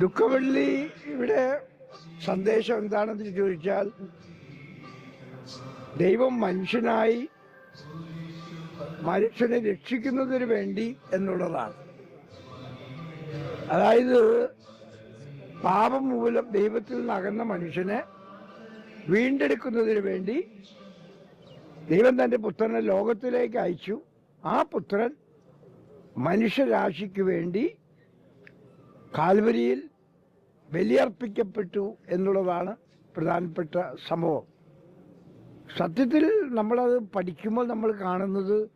ദുഃഖവെള്ളി ഇവിടെ സന്ദേശം എന്താണെന്ന് ചോദിച്ചാൽ ദൈവം മനുഷ്യനായി മനുഷ്യനെ രക്ഷിക്കുന്നതിന് വേണ്ടി എന്നുള്ളതാണ്. അതായത് പാപം മൂലം ദൈവത്തിൽ നിന്ന് അകന്ന മനുഷ്യനെ വീണ്ടെടുക്കുന്നതിന് വേണ്ടി ദൈവം തന്റെ പുത്രനെ ലോകത്തിലേക്ക് അയച്ചു. ആ പുത്രൻ മനുഷ്യരാശിക്ക് വേണ്ടി കാൽവരിയിൽ ബലിയർപ്പിക്കപ്പെട്ടു എന്നുള്ളതാണ് പ്രധാനപ്പെട്ട സംഭവം. സത്യത്തിൽ നമ്മളത് പഠിക്കുമ്പോൾ നമ്മൾ കാണുന്നത്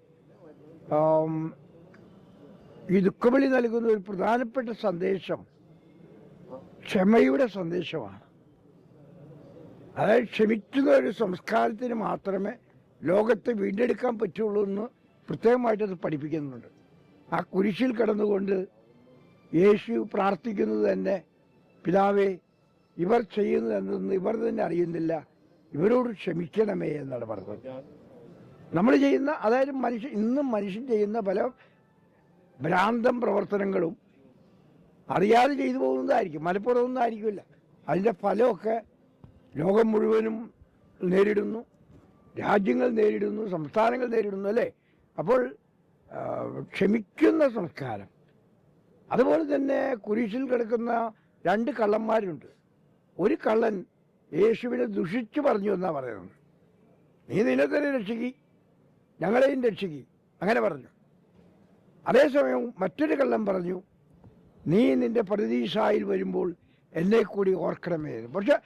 ഈ ദുഃഖബലി നൽകുന്ന ഒരു പ്രധാനപ്പെട്ട സന്ദേശം ക്ഷമയുടെ സന്ദേശമാണ്. അതായത് ക്ഷമിക്കുന്ന ഒരു സംസ്കാരത്തിന് മാത്രമേ ലോകത്തെ വീണ്ടെടുക്കാൻ പറ്റുള്ളൂ എന്ന് പ്രത്യേകമായിട്ടത് പഠിപ്പിക്കുന്നുണ്ട്. ആ കുരിശിൽ കിടന്നുകൊണ്ട് യേശു പ്രാർത്ഥിക്കുന്നത് തന്നെ പിതാവേ ഇവർ ചെയ്യുന്നത് എന്തെന്ന് ഇവർ തന്നെ അറിയുന്നില്ല. ഇവരോട് ക്ഷമിക്കണമേ എന്നാണ് പറഞ്ഞത്. നമ്മൾ ചെയ്യുന്ന അതായത് മനുഷ്യൻ ഇന്നും മനുഷ്യൻ ചെയ്യുന്ന പല ഭ്രാന്തം പ്രവർത്തനങ്ങളും അറിയാതെ ചെയ്തു പോകുന്നതായിരിക്കും. മലപ്പുറമൊന്നും ആയിരിക്കില്ല അതിന്റെ ഫലമൊക്കെ ലോകം മുഴുവനും നേരിടുന്നു രാജ്യങ്ങൾ നേരിടുന്നു സംസ്ഥാനങ്ങൾ നേരിടുന്നു അല്ലേ? അപ്പോൾ ക്ഷമിക്കുന്ന സംസ്കാരം. അതുപോലെ തന്നെ കുരിശിൽ കിടക്കുന്ന രണ്ട് കള്ളന്മാരുണ്ട്. ഒരു കള്ളൻ യേശുവിനെ ദുഷിച്ചു പറഞ്ഞു എന്നാണ് പറയുന്നത്. നീ നിന്നെ തന്നെ രക്ഷിക്കി. ഞങ്ങളെയും രക്ഷിക്കി. അങ്ങനെ പറഞ്ഞു. അതേസമയം മറ്റൊരു കള്ളൻ പറഞ്ഞു നീ നിന്റെ പ്രതീക്ഷയിൽ വരുമ്പോൾ എന്നെ കൂടി ഓർക്കണമേ. പക്ഷെ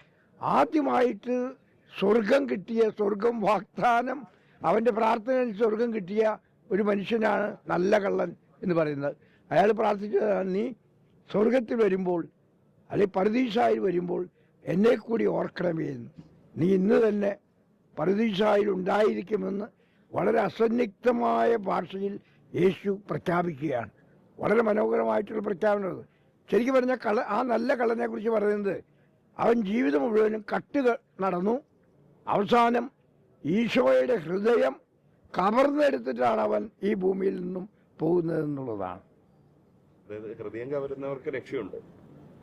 ആദ്യമായിട്ട് സ്വർഗം കിട്ടിയ സ്വർഗം വാഗ്ദാനം അവന്റെ പ്രാർത്ഥനയിൽ സ്വർഗം കിട്ടിയ ഒരു മനുഷ്യനാണ് നല്ല കള്ളൻ എന്ന് പറയുന്നത്. അയാൾ പ്രാർത്ഥിച്ചത് നീ സ്വർഗത്തിൽ വരുമ്പോൾ അല്ലെ പരദീസായിൽ വരുമ്പോൾ എന്നെ കൂടി ഓർക്കണമേ എന്ന്. നീ ഇന്ന് തന്നെ പരദീസായിൽ ഉണ്ടായിരിക്കുമെന്ന് വളരെ അസന്നിഗ്ധമായ ഭാഷയിൽ യേശു പ്രഖ്യാപിക്കുകയാണ്. വളരെ മനോഹരമായിട്ടുള്ള പ്രഖ്യാപനം അത്. ശരിക്കും പറഞ്ഞാൽ കള ആ നല്ല കള്ളനെക്കുറിച്ച് പറയുന്നത് അവൻ ജീവിതം മുഴുവനും കട്ട് നടന്നു. അവസാനം ഈശോയുടെ ഹൃദയം കവർന്നെടുത്തിട്ടാണ് അവൻ ഈ ഭൂമിയിൽ നിന്നും പോകുന്നത് എന്നുള്ളതാണ് ഹൃദയം കവരുന്നവർക്ക് രക്ഷയുണ്ട്.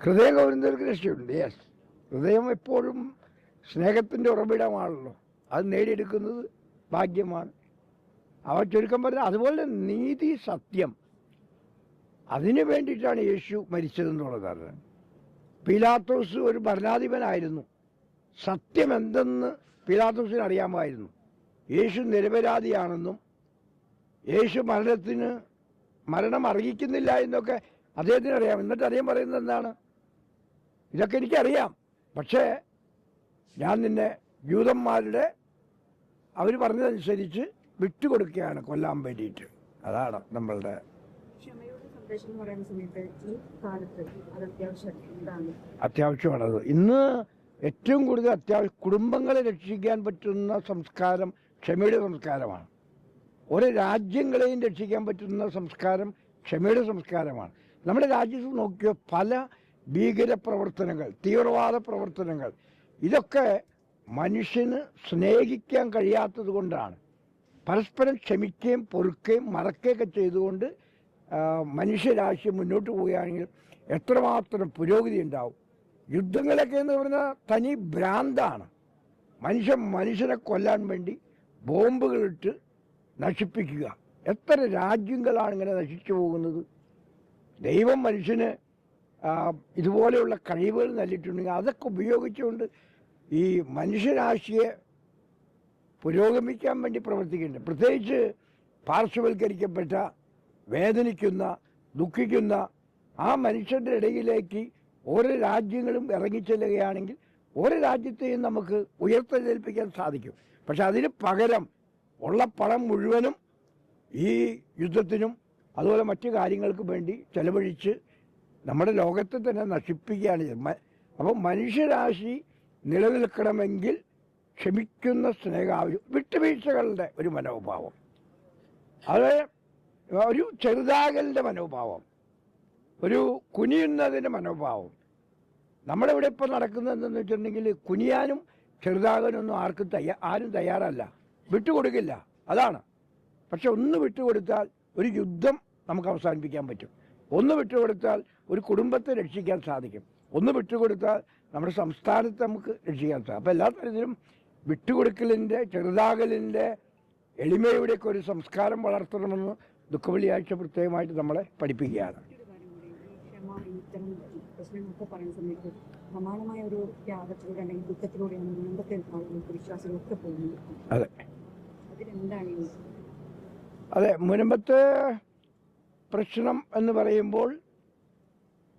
ഹൃദയം കവരുന്നവർക്ക് രക്ഷയുണ്ട് യെസ് ഹൃദയം എപ്പോഴും സ്നേഹത്തിന്റെ ഉറവിടമാണല്ലോ. അത് നേടിയെടുക്കുന്നത് ഭാഗ്യമാണ്. അവ ചുരുക്കം പറഞ്ഞാൽ അതുപോലെ നീതി സത്യം. അതിനു വേണ്ടിയിട്ടാണ് യേശു മരിച്ചതെന്നുള്ളതാണ് പിലാത്തോസ് ഒരു ഭരണാധിപനായിരുന്നു. സത്യം എന്തെന്ന് പിലാത്തോസിന് അറിയാമായിരുന്നു. യേശു നിരപരാധിയാണെന്നും യേശു മരണത്തിന് മരണം അറിയിക്കുന്നില്ല എന്നൊക്കെ അദ്ദേഹത്തിന് അറിയാം. എന്നിട്ട് അറിയാൻ പറയുന്നത് എന്താണ്? ഇതൊക്കെ എനിക്കറിയാം. പക്ഷേ ഞാൻ നിന്നെ ജൂതന്മാരുടെ അവർ പറഞ്ഞതനുസരിച്ച് വിട്ടുകൊടുക്കുകയാണ് കൊല്ലാൻ വേണ്ടിയിട്ട്. അതാണ് നമ്മളുടെ അത്യാവശ്യമാണത്. ഇന്ന് ഏറ്റവും കൂടുതൽ അത്യാവശ്യം കുടുംബങ്ങളെ രക്ഷിക്കാൻ പറ്റുന്ന സംസ്കാരം ക്ഷമയുടെ സംസ്കാരമാണ്. ഒരു രാജ്യങ്ങളെയും രക്ഷിക്കാൻ പറ്റുന്ന സംസ്കാരം ക്ഷമയുടെ സംസ്കാരമാണ്. നമ്മുടെ രാജ്യത്ത് നോക്കിയ പല ഭീകര പ്രവർത്തനങ്ങൾ തീവ്രവാദ പ്രവർത്തനങ്ങൾ ഇതൊക്കെ മനുഷ്യന് സ്നേഹിക്കാൻ കഴിയാത്തത് കൊണ്ടാണ്. പരസ്പരം ക്ഷമിക്കുകയും പൊറുക്കുകയും മറക്കുകയൊക്കെ ചെയ്തുകൊണ്ട് മനുഷ്യരാശി മുന്നോട്ട് പോവുകയാണെങ്കിൽ എത്രമാത്രം പുരോഗതി ഉണ്ടാവും. യുദ്ധങ്ങളൊക്കെ എന്ന് പറഞ്ഞാൽ തനി ഭ്രാന്താണ്. മനുഷ്യൻ മനുഷ്യനെ കൊല്ലാൻ വേണ്ടി ബോംബുകളിട്ട് നശിപ്പിക്കുക. എത്ര രാജ്യങ്ങളാണ് ഇങ്ങനെ നശിച്ചു പോകുന്നത്? ദൈവം മനുഷ്യന് ഇതുപോലെയുള്ള കഴിവുകൾ നൽകിയിട്ടുണ്ടെങ്കിൽ അതൊക്കെ ഉപയോഗിച്ചുകൊണ്ട് ഈ മനുഷ്യരാശിയെ പുരോഗമിക്കാൻ വേണ്ടി പ്രവർത്തിക്കുന്നുണ്ട്. പ്രത്യേകിച്ച് പാർശ്വവൽക്കരിക്കപ്പെട്ട വേദനിക്കുന്ന ദുഃഖിക്കുന്ന ആ മനുഷ്യന്റെ ഇടയിലേക്ക് ഓരോ രാജ്യങ്ങളും ഇറങ്ങിച്ചെല്ലുകയാണെങ്കിൽ ഓരോ രാജ്യത്തെയും നമുക്ക് ഉയർത്തെഴുന്നേൽപ്പിക്കാൻ സാധിക്കും. പക്ഷെ അതിന് പകരം ഉള്ള പണം മുഴുവനും ഈ യുദ്ധത്തിനും അതുപോലെ മറ്റു കാര്യങ്ങൾക്കും വേണ്ടി ചെലവഴിച്ച് നമ്മുടെ ലോകത്തെ തന്നെ നശിപ്പിക്കുകയാണ് ചെയ്യുന്നത് അപ്പം മനുഷ്യരാശി നിലനിൽക്കണമെങ്കിൽ ക്ഷമിക്കുന്ന സ്നേഹാവശ്യം വിട്ടുവീഴ്ചകളുടെ ഒരു മനോഭാവം. അത് ഒരു ചെറുതാകലിന്റെ മനോഭാവം. ഒരു കുനിയുന്നതിന്റെ മനോഭാവം. നമ്മുടെ ഇവിടെ ഇപ്പോൾ നടക്കുന്നത് എന്തെന്ന് വെച്ചിട്ടുണ്ടെങ്കിൽ കുനിയാനും ചെറുതാകാനൊന്നും ആർക്കും തയ്യാ ആരും തയ്യാറല്ല. വിട്ടുകൊടുക്കില്ല. അതാണ്. പക്ഷെ ഒന്ന് വിട്ടുകൊടുത്താൽ ഒരു യുദ്ധം നമുക്ക് അവസാനിപ്പിക്കാൻ പറ്റും. ഒന്ന് വിട്ടുകൊടുത്താൽ ഒരു കുടുംബത്തെ രക്ഷിക്കാൻ സാധിക്കും. ഒന്ന് വിട്ടുകൊടുത്താൽ നമ്മുടെ സംസ്ഥാനത്തെ നമുക്ക് രക്ഷിക്കാൻ സാധിക്കും അപ്പോൾ എല്ലാ തരത്തിലും വിട്ടുകൊടുക്കലിന്റെ ചെറുതാകലിന്റെ എളിമയുടെയൊക്കെ ഒരു സംസ്കാരം വളർത്തണമെന്ന് ദുഃഖവെള്ളിയാഴ്ച പ്രത്യേകമായിട്ട് നമ്മളെ പഠിപ്പിക്കുകയാണ്. അതെ പ്രശ്നങ്ങളൊക്കെ പറയുന്ന സമയത്ത് സമാനമായ ഒരു ത്യാഗത്തിലൂടെ അല്ലെങ്കിൽ ദുഃഖത്തിലൂടെയാണ് മുമ്പത്തെ ആളുകൾക്ക് വിശ്വാസികളൊക്കെ പോകുന്നത് അതെ മുൻപത്തെ പ്രശ്നം എന്ന് പറയുമ്പോൾ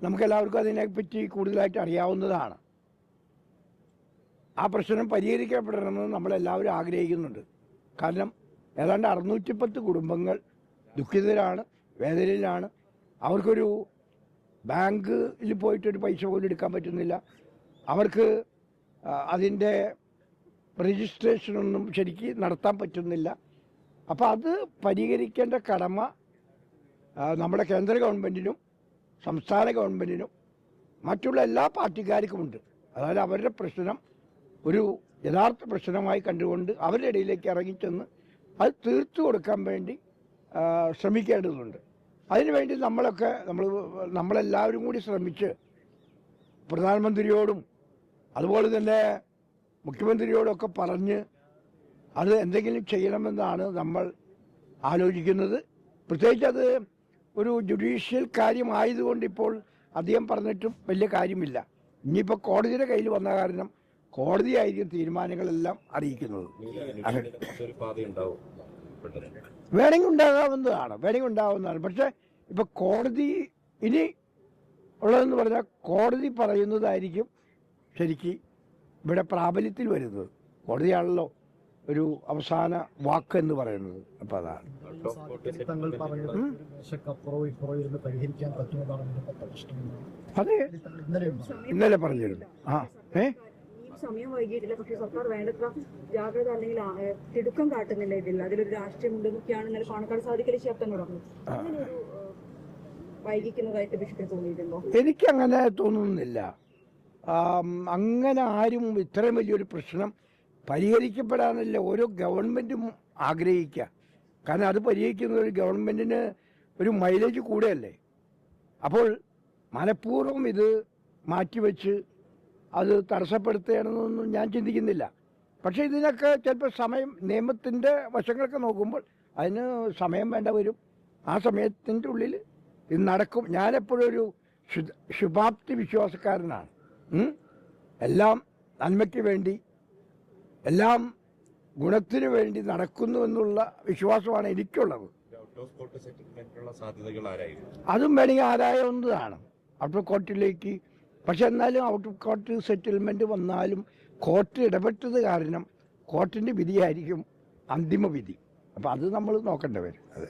നമുക്കെല്ലാവർക്കും അതിനെപ്പറ്റി കൂടുതലായിട്ട് അറിയാവുന്നതാണ്. ആ പ്രശ്നം പരിഹരിക്കപ്പെടണമെന്ന് നമ്മളെല്ലാവരും ആഗ്രഹിക്കുന്നുണ്ട്. കാരണം ഏതാണ്ട് അറുന്നൂറ്റി പത്ത് കുടുംബങ്ങൾ ദുഃഖിതരാണ് വേദനയിലാണ്. അവർക്കൊരു ബാങ്കിൽ പോയിട്ടൊരു പൈസ പോലും എടുക്കാൻ പറ്റുന്നില്ല. അവർക്ക് അതിന്റെ രജിസ്ട്രേഷനൊന്നും ശരിക്ക് നടത്താൻ പറ്റുന്നില്ല. അപ്പോൾ അത് പരിഹരിക്കേണ്ട കടമ നമ്മുടെ കേന്ദ്ര ഗവൺമെന്റിനും സംസ്ഥാന ഗവൺമെന്റിനും മറ്റുള്ള എല്ലാ പാർട്ടിക്കാർക്കുമുണ്ട്. അതായത് അവരുടെ പ്രശ്നം ഒരു യഥാർത്ഥ പ്രശ്നമായി കണ്ടുകൊണ്ട് അവരുടെ ഇടയിലേക്ക് ഇറങ്ങിച്ചെന്ന് അത് തീർത്തു കൊടുക്കാൻ വേണ്ടി ശ്രമിക്കേണ്ടതുണ്ട്. അതിനുവേണ്ടി നമ്മളൊക്കെ നമ്മൾ നമ്മളെല്ലാവരും കൂടി ശ്രമിച്ച് പ്രധാനമന്ത്രിയോടും അതുപോലെ തന്നെ മുഖ്യമന്ത്രിയോടൊക്കെ പറഞ്ഞ് അത് എന്തെങ്കിലും ചെയ്യണമെന്നാണ് നമ്മൾ ആലോചിക്കുന്നത്. പ്രത്യേകിച്ച് അത് ഒരു ജുഡീഷ്യൽ കാര്യമായതുകൊണ്ട് ഇപ്പോൾ അധികം പറഞ്ഞിട്ടും വലിയ കാര്യമില്ല. ഇനിയിപ്പോൾ കോടതിയുടെ കയ്യിൽ വന്ന കാരണം കോടതിയായിരിക്കും തീരുമാനങ്ങളെല്ലാം അറിയിക്കുന്നത്. വേണമെങ്കിൽ ഉണ്ടാകാവുന്നതാണ് വേണമെങ്കിൽ ഉണ്ടാവുന്നതാണ് പക്ഷേ ഇപ്പൊ കോടതി ഇനി ഉള്ളതെന്ന് പറഞ്ഞാൽ കോടതി പറയുന്നതായിരിക്കും ശരിക്ക് ഇവിടെ പ്രാബല്യത്തിൽ വരുന്നത്. കോടതിയാണല്ലോ ഒരു അവസാന വാക്ക് എന്ന് പറയുന്നത്. അപ്പൊ അതാണ് തങ്ങൾ പറഞ്ഞത് പരിഹരിക്കാൻ അതെ. ഇന്നലെ പറഞ്ഞിരുന്നു. ആ ഏ? സമയം വൈകിയിട്ടില്ല. പക്ഷേ സർക്കാർ വേണ്ടത്ര ജാഗ്രത അല്ലെങ്കിൽ ആ, ഏ, തിടുക്കം കാട്ടുന്നില്ല ഇതിൽ. അതിലൊരു രാഷ്ട്രീയം ഉണ്ടെന്നൊക്കെയാണ് ഇന്നലെ പാണക്കാട് സാധിക്കൽ ശബ്ദം പറഞ്ഞത്. അങ്ങനെ ഒരു ഏ, വൈകിക്കുന്നതായിട്ട് ബിഷപ്പിന് തോന്നിയിട്ടുണ്ടോ? എനിക്കങ്ങനെ തോന്നുന്നില്ല. അങ്ങനെ ആരും ഇത്രയും വലിയൊരു പ്രശ്നം പരിഹരിക്കപ്പെടാനല്ല ഓരോ ഗവൺമെന്റും ആഗ്രഹിക്കുക. കാരണം അത് പരിഹരിക്കുന്ന ഒരു ഗവൺമെന്റിന് ഒരു മൈലേജ് കൂടെയല്ലേ? അപ്പോൾ മനഃപൂർവം ഇത് മാറ്റിവെച്ച് അത് തടസ്സപ്പെടുത്തുകയാണെന്നൊന്നും ഞാൻ ചിന്തിക്കുന്നില്ല. പക്ഷേ ഇതിനൊക്കെ ചിലപ്പോൾ സമയം നിയമത്തിന്റെ വശങ്ങളൊക്കെ നോക്കുമ്പോൾ അതിന് സമയം വേണ്ട വരും. ആ സമയത്തിന്റെ ഉള്ളിൽ ഇത് നടക്കും. ഞാനെപ്പോഴും ഒരു ശുഭാപ്തി വിശ്വാസക്കാരനാണ്. എല്ലാം നന്മയ്ക്ക് വേണ്ടി എല്ലാം ഗുണത്തിനു വേണ്ടി നടക്കുന്നു എന്നുള്ള വിശ്വാസമാണ് എനിക്കുള്ളത്. അതും വേണമെങ്കിൽ ആരായാവുന്നതാണ് ഔട്ട് ഓഫ് കോർട്ടിലേക്ക് പക്ഷെ എന്നാലും ഔട്ട് ഓഫ് കോർട്ട് സെറ്റിൽമെന്റ് വന്നാലും കോർട്ട് ഇടപെട്ടത് കാരണം കോർട്ടിന്റെ വിധിയായിരിക്കും അന്തിമ വിധി. അപ്പോൾ അത് നമ്മൾ നോക്കേണ്ടി വരും. അതെ.